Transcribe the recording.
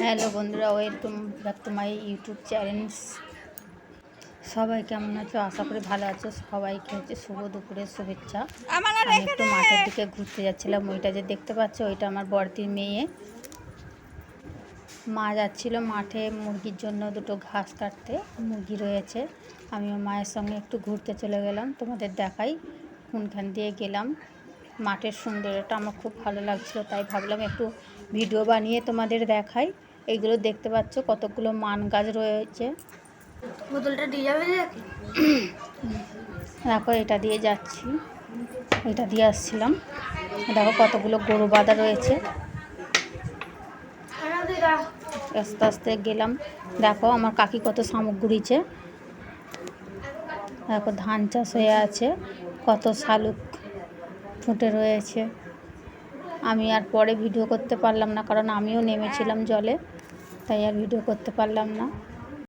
Hello বন্ধুরা welcome back to my YouTube channel সবাই কেমন আছো? আশা করি ভালো আছো। সবাইকে হচ্ছে শুভ দুপুরের শুভেচ্ছা। আমি একটু মাঠের দিকে ঘুরতে যাচ্ছিলাম। ওইটা যে দেখতে পাচ্ছ ওইটা আমার বড়তির মেয়ে। মা যাচ্ছিল মাঠে মুরগির জন্য দুটো ঘাস কাটতে। মুরগি রয়েছে। আমিও মায়ের সঙ্গে একটু ঘুরতে চলে গেলাম। তোমাদের দেখাই কোনখান দিয়ে গেলাম। মাঠের সৌন্দর্যটা আমার খুব ভালো লাগছিল তাই ভাবলাম একটু ভিডিও বানিয়ে তোমাদের দেখাই। এইগুলো দেখতে পাচ্ছ কতগুলো মান গাছ রয়েছে। বোতলটা দিয়ে যাবে দেখো? এটা দিয়ে যাচ্ছি। এটা দিয়ে আসছিলাম। দেখো কতগুলো গরু বাঁধা রয়েছে। আস্তে আস্তে গেলাম। দেখো আমার কাকি কত শামুক ঘুরিছে দেখো ধান চাষ হয়ে আছে। কত শালুক ফুটে রয়েছে। আমি আর পরে ভিডিও করতে পারলাম না, কারণ আমিও নেমেছিলাম জলে, তাই আর ভিডিও করতে পারলাম না।